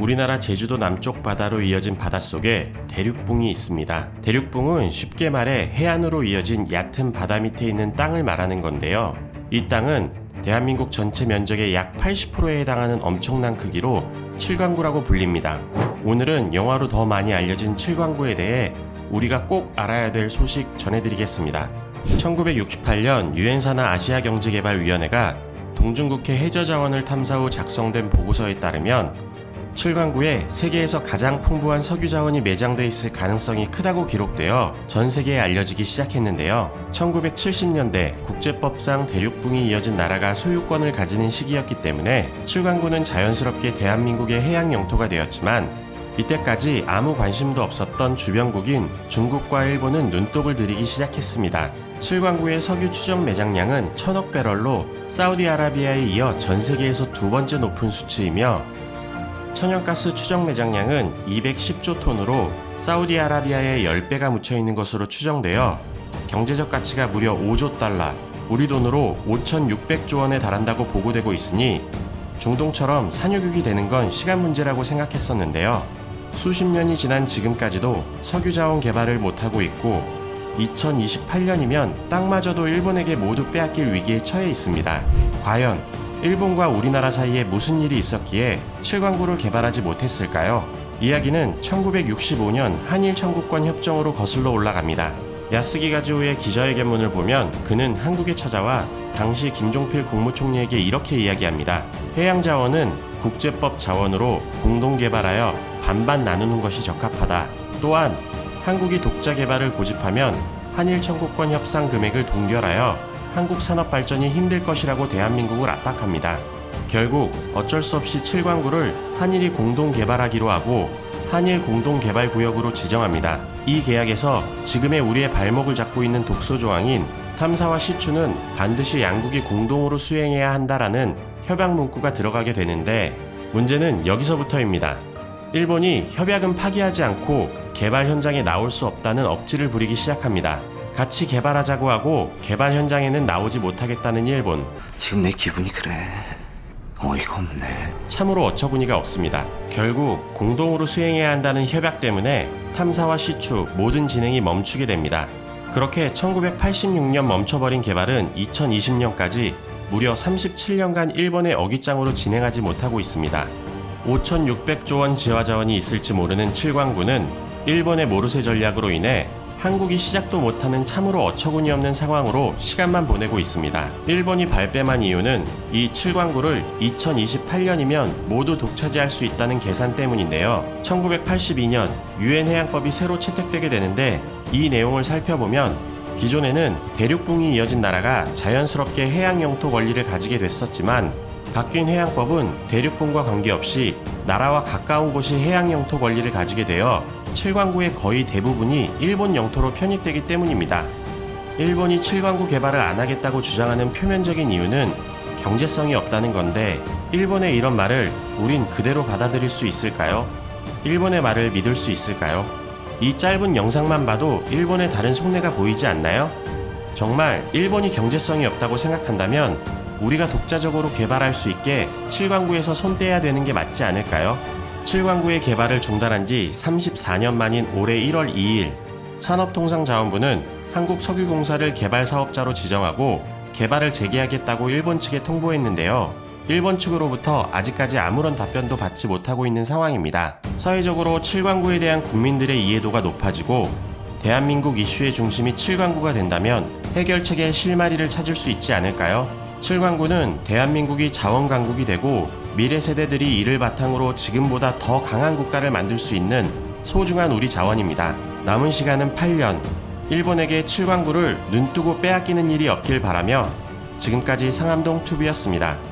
우리나라 제주도 남쪽 바다로 이어진 바닷속에 대륙붕이 있습니다. 대륙붕은 쉽게 말해 해안으로 이어진 얕은 바다 밑에 있는 땅을 말하는 건데요. 이 땅은 대한민국 전체 면적의 약 80%에 해당하는 엄청난 크기로 칠광구라고 불립니다. 오늘은 영화로 더 많이 알려진 칠광구에 대해 우리가 꼭 알아야 될 소식 전해드리겠습니다. 1968년 유엔산하 아시아경제개발위원회가 동중국해 해저자원을 탐사 후 작성된 보고서에 따르면 칠광구에 세계에서 가장 풍부한 석유 자원이 매장돼 있을 가능성이 크다고 기록되어 전 세계에 알려지기 시작했는데요. 1970년대 국제법상 대륙붕이 이어진 나라가 소유권을 가지는 시기였기 때문에 칠광구는 자연스럽게 대한민국의 해양 영토가 되었지만 이때까지 아무 관심도 없었던 주변국인 중국과 일본은 눈독을 들이기 시작했습니다. 칠광구의 석유 추정 매장량은 천억 배럴로 사우디아라비아에 이어 전 세계에서 두 번째 높은 수치이며 천연가스 추정 매장량은 210조 톤으로 사우디아라비아의 10배가 묻혀 있는 것으로 추정되어 경제적 가치가 무려 5조 달러, 우리 돈으로 5,600조 원에 달한다고 보고되고 있으니 중동처럼 산유국이 되는 건 시간 문제라고 생각했었는데요. 수십 년이 지난 지금까지도 석유 자원 개발을 못하고 있고 2028년이면 땅마저도 일본에게 모두 빼앗길 위기에 처해 있습니다. 과연 일본과 우리나라 사이에 무슨 일이 있었기에 칠광구를 개발하지 못했을까요? 이야기는 1965년 한일 청구권 협정으로 거슬러 올라갑니다. 야스기 가즈오의 기자회견문을 보면 그는 한국에 찾아와 당시 김종필 국무총리에게 이렇게 이야기합니다. 해양 자원은 국제법 자원으로 공동 개발하여 반반 나누는 것이 적합하다. 또한 한국이 독자 개발을 고집하면 한일 청구권 협상 금액을 동결하여 한국 산업 발전이 힘들 것이라고 대한민국을 압박합니다. 결국 어쩔 수 없이 칠광구를 한일이 공동 개발하기로 하고 한일 공동 개발 구역으로 지정합니다. 이 계약에서 지금의 우리의 발목을 잡고 있는 독소 조항인 탐사와 시추는 반드시 양국이 공동으로 수행해야 한다라는 협약 문구가 들어가게 되는데 문제는 여기서부터입니다. 일본이 협약은 파기하지 않고 개발 현장에 나올 수 없다는 억지를 부리기 시작합니다. 같이 개발하자고 하고 개발 현장에는 나오지 못하겠다는 일본. 지금 내 기분이 그래. 어이가 없네. 참으로 어처구니가 없습니다. 결국 공동으로 수행해야 한다는 협약 때문에 탐사와 시추 모든 진행이 멈추게 됩니다. 그렇게 1986년 멈춰버린 개발은 2020년까지 무려 37년간 일본의 어깃장으로 진행하지 못하고 있습니다. 5,600조 원 지화 자원이 있을지 모르는 칠광구는 일본의 모르쇠 전략으로 인해 한국이 시작도 못하는 참으로 어처구니 없는 상황으로 시간만 보내고 있습니다. 일본이 발뺌한 이유는 이 칠광구를 2028년이면 모두 독차지할 수 있다는 계산 때문인데요. 1982년 유엔 해양법이 새로 채택되게 되는데 이 내용을 살펴보면 기존에는 대륙붕이 이어진 나라가 자연스럽게 해양 영토 권리를 가지게 됐었지만 바뀐 해양법은 대륙붕과 관계없이 나라와 가까운 곳이 해양 영토 권리를 가지게 되어 칠광구의 거의 대부분이 일본 영토로 편입되기 때문입니다. 일본이 칠광구 개발을 안 하겠다고 주장하는 표면적인 이유는 경제성이 없다는 건데 일본의 이런 말을 우린 그대로 받아들일 수 있을까요? 일본의 말을 믿을 수 있을까요? 이 짧은 영상만 봐도 일본의 다른 속내가 보이지 않나요? 정말 일본이 경제성이 없다고 생각한다면 우리가 독자적으로 개발할 수 있게 칠광구에서 손 떼야 되는 게 맞지 않을까요? 칠광구의 개발을 중단한 지 34년 만인 올해 1월 2일 산업통상자원부는 한국석유공사를 개발 사업자로 지정하고 개발을 재개하겠다고 일본 측에 통보했는데요. 일본 측으로부터 아직까지 아무런 답변도 받지 못하고 있는 상황입니다. 사회적으로 칠광구에 대한 국민들의 이해도가 높아지고 대한민국 이슈의 중심이 칠광구가 된다면 해결책의 실마리를 찾을 수 있지 않을까요? 칠광구는 대한민국이 자원 강국이 되고 미래 세대들이 이를 바탕으로 지금보다 더 강한 국가를 만들 수 있는 소중한 우리 자원입니다. 남은 시간은 8년. 일본에게 칠광구를 눈뜨고 빼앗기는 일이 없길 바라며 지금까지 상암동 투비였습니다.